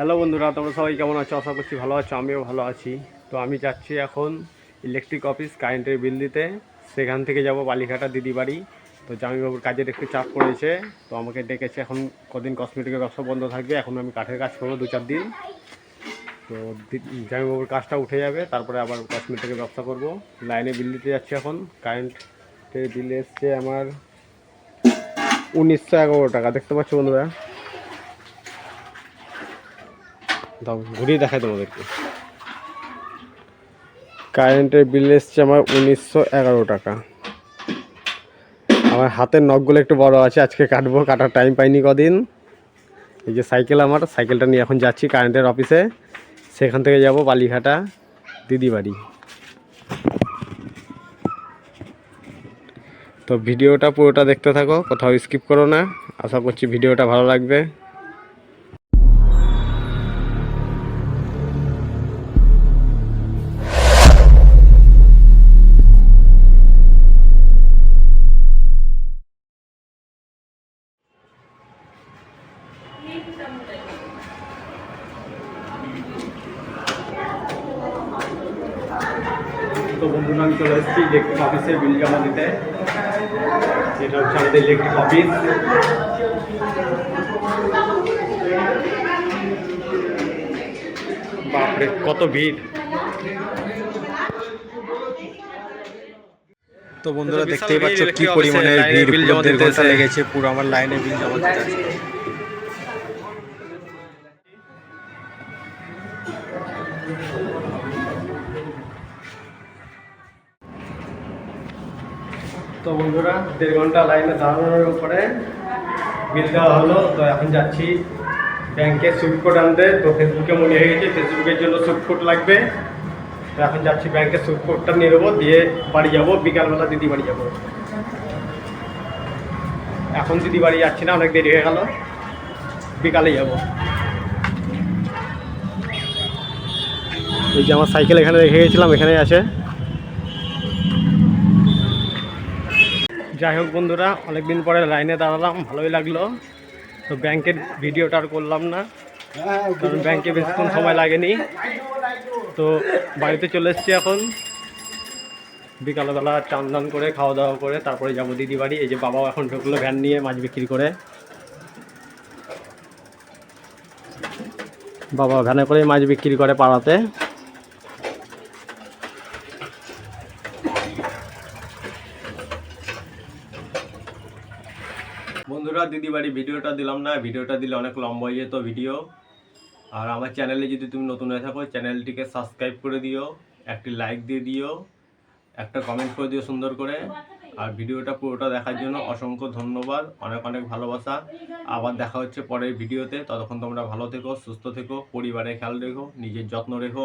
Hello বন্ধুরা, তোমরা সবাই কেমন আছো? আশা করছি ভালো আছো, আমিও ভালো আছি। তো আমি যাচ্ছি এখন ইলেকট্রিক অফিস কারেন্টের বিল দিতে। সেখান থেকে যাব বালিঘাটা দিদি বাড়ি তো জামাইবাবুর কাজের একটু চাপ পড়েছে, তো আমাকে ডেকেছে এখন কদিন কসমেটিকের ব্যবসা বন্ধ থাকবে, এখন আমি কাঠের কাজ করব দু চার দিন। তো জামিবাবুর কাজটা উঠে যাবে, তারপরে আবার কসমেটিকের ব্যবসা করব। লাইনে বিল দিতে যাচ্ছি এখন কারেন্টের বিল এসছে আমার উনিশশো এগারো টাকা। দেখতে পাচ্ছ বন্ধুরা? দাও, ঘুরিয়ে দেখাই তোমাদেরকে। কারেন্টের বিল এসছে আমার উনিশশো এগারো টাকা। আমার হাতের নখগুলো একটু বড় আছে, আজকে কাটবো, কাটার টাইম পাইনি কদিন। এই যে সাইকেল আমার, সাইকেলটা নিয়ে এখন যাচ্ছি কারেন্টের অফিসে সেখান থেকে যাব বালিঘাটা দিদি বাড়ি তো ভিডিওটা পুরোটা দেখতে থাকো, কোথাও স্কিপ করো না। আশা করছি ভিডিওটা ভালো লাগবে। তো বন্ধুরা আমি চলে এসেছি ইলেকট্রিক অফিসে বিল জমা দিতে যেটা হচ্ছে আমাদের ইলেকট্রিক অফিস বাপরে কত ভিড় তো বন্ধুরা দেখতেই পাচ্ছ কি পরিমাণে ভিড় জমা দেড় ঘণ্টা। লেগেছে পুরো আমার লাইনে বিল জমা দিতে আছে। তো বন্ধুরা, দেড় ঘণ্টা লাইনে দাঁড়ানোর উপরে বিল দেওয়া হলো। তো এখন যাচ্ছি ব্যাংকে সুইফট আনতে। তো ফেসবুকে মনে হয়ে গেছে, ফেসবুকের জন্য সুইফট কোড লাগবে। তো এখন যাচ্ছি ব্যাংকে সুইফট কোডটা নিয়ে নেব, দিয়ে বাড়ি যাব। বিকালবেলা দিদি বাড়ি যাব। এখন দিদি বাড়ি যাচ্ছি না, অনেক দেরি হয়ে গেল। বিকালে যাব। এই যে আমার সাইকেল এখানে রেখে গেছিলাম, এখানেই আছে। যাই হোক বন্ধুরা, অনেকদিন পরে লাইনে দাঁড়ালাম, ভালোই লাগল। তো ব্যাংকের ভিডিওটা আর করলাম না, কারণ ব্যাংকে বেশিক্ষণ সময় লাগেনি। তো বাড়িতে চলে এসেছি এখন। বিকালবেলা চান দান করে, খাওয়া দাওয়া করে, তারপরে যাব দিদি বাড়ি এই যে বাবাও এখন ঢুকলো ভ্যান নিয়ে, মাছ বিক্রি করে। বাবা ভ্যানে করে মাছ বিক্রি করে পাড়াতে। বন্ধুরা দিদি বাড়ি ভিডিওটা দিলাম না, ভিডিওটা দিলে অনেক লম্বা হয়ে যেত ভিডিও। আর আমার চ্যানেলে যদি তুমি নতুন হয়ে থাকো, চ্যানেলটিকে সাবস্ক্রাইব করে দিও, একটি লাইক দিয়ে দিও, একটা কমেন্ট করে দিও সুন্দর করে। আর ভিডিওটা পুরোটা দেখার জন্য অসংখ্য ধন্যবাদ, অনেক অনেক ভালোবাসা। আবার দেখা হচ্ছে পরের ভিডিওতে, ততক্ষণ তোমরা ভালো থেকো, সুস্থ থেকো, পরিবারের খেয়াল রেখো, নিজের যত্ন রেখো।